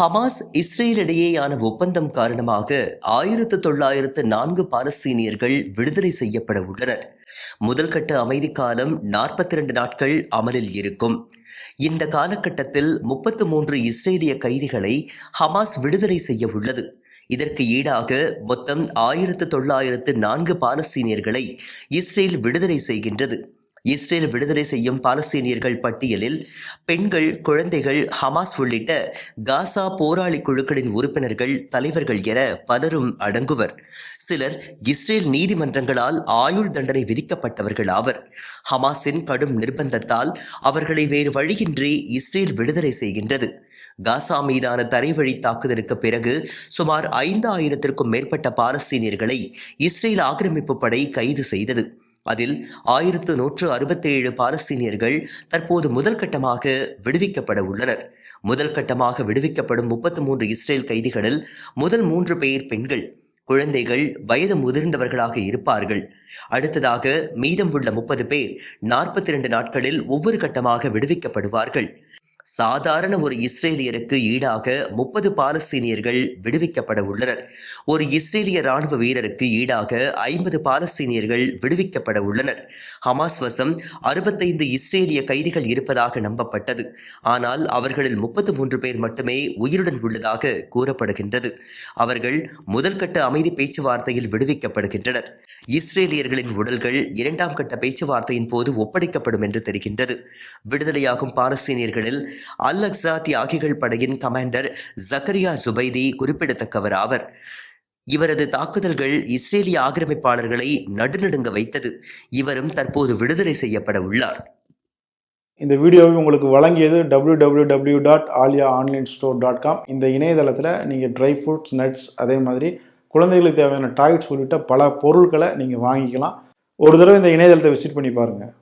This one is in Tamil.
ஹமாஸ் இஸ்ரேல் இடையேயான ஒப்பந்தம் காரணமாக ஆயிரத்து தொள்ளாயிரத்து நான்கு பாலஸ்தீனியர்கள் விடுதலை செய்யப்பட உள்ளனர். முதல் கட்ட அமைதி காலம் நாற்பத்தி இரண்டு நாட்கள் அமலில் இருக்கும். இந்த காலகட்டத்தில் முப்பத்து மூன்று இஸ்ரேலிய கைதிகளை ஹமாஸ் விடுதலை செய்ய உள்ளது. இதற்கு ஈடாக மொத்தம் ஆயிரத்து தொள்ளாயிரத்து நான்கு பாலஸ்தீனியர்களை இஸ்ரேல் விடுதலை செய்கின்றது. இஸ்ரேல் விடுதலை செய்யும் பாலஸ்தீனியர்கள் பட்டியலில் பெண்கள் குழந்தைகள் ஹமாஸ் உள்ளிட்ட காசா போராளி குழுக்களின் உறுப்பினர்கள் தலைவர்கள் என பலரும் அடங்குவர். சிலர் இஸ்ரேல் நீதிமன்றங்களால் ஆயுள் தண்டனை விதிக்கப்பட்டவர்கள் ஆவர். ஹமாஸின் கடும் நிர்பந்தத்தால் அவர்களை வேறு வழியின்றி இஸ்ரேல் விடுதலை செய்கின்றது. காசா மீதான தரைவழி தாக்குதலுக்கு பிறகு சுமார் ஐந்து ஆயிரத்திற்கும் மேற்பட்ட பாலஸ்தீனியர்களை இஸ்ரேல் ஆக்கிரமிப்பு படை கைது செய்தது. அதில் ஆயிரத்து நூற்று அறுபத்தேழு பாலஸ்தீனியர்கள் தற்போது முதல் கட்டமாக விடுவிக்கப்பட உள்ளனர். முதல் கட்டமாக விடுவிக்கப்படும் முப்பத்து மூன்று இஸ்ரேல் கைதிகளில் முதல் மூன்று பேர் பெண்கள். குழந்தைகள் வயது முதிர்ந்தவர்களாக இருப்பார்கள். அடுத்ததாக மீதம் உள்ள முப்பது பேர் நாற்பத்தி இரண்டு நாட்களில் ஒவ்வொரு கட்டமாக விடுவிக்கப்படுவார்கள். சாதாரண ஒரு இஸ்ரேலியருக்கு ஈடாக முப்பது பாலஸ்தீனியர்கள் விடுவிக்கப்பட உள்ளனர். ஒரு இஸ்ரேலிய ராணுவ வீரருக்கு ஈடாக ஐம்பது பாலஸ்தீனியர்கள் விடுவிக்கப்பட உள்ளனர். ஹமாஸ் வசம் அறுபத்தைந்து இஸ்ரேலிய கைதிகள் இருப்பதாக நம்பப்பட்டது. ஆனால் அவர்களில் முப்பத்து மூன்று பேர் மட்டுமே உயிருடன் உள்ளதாக கூறப்படுகின்றது. அவர்கள் முதல்கட்ட அமைதி பேச்சுவார்த்தையில் விடுவிக்கப்படுகின்றனர். இஸ்ரேலியர்களின் உடல்கள் இரண்டாம் கட்ட பேச்சுவார்த்தையின் போது ஒப்படைக்கப்படும் என்று தெரிகின்றது. விடுதலையாகும் பாலஸ்தீனியர்களில் அல் அக்ஸா தியாகிகள் படையின் கமாண்டர் ஜக்கரியா சுபைதி குறிப்பிடத்தக்கவர் ஆவர் இவரது தாக்குதல்கள் இஸ்ரேலிய ஆக்கிரமிப்பாளர்களை நடுநடுங்க வைத்தது. இவரும் தற்போது விடுதலை செய்யப்பட உள்ளார். இந்த வீடியோவை உங்களுக்கு வழங்கியது www.alia dot Alia online store dot com இந்த இணையதளத்தில் நீங்கள் ட்ரை ஃப்ரூட்ஸ் நட்ஸ் அதே மாதிரி குழந்தைகளுக்கு தேவையான டாய்ஸ் உள்ளிட்ட பல பொருட்களை நீங்கள் வாங்கிக்கலாம். ஒரு தடவை இந்த இணையதளத்தை விசிட் பண்ணி பாருங்கள்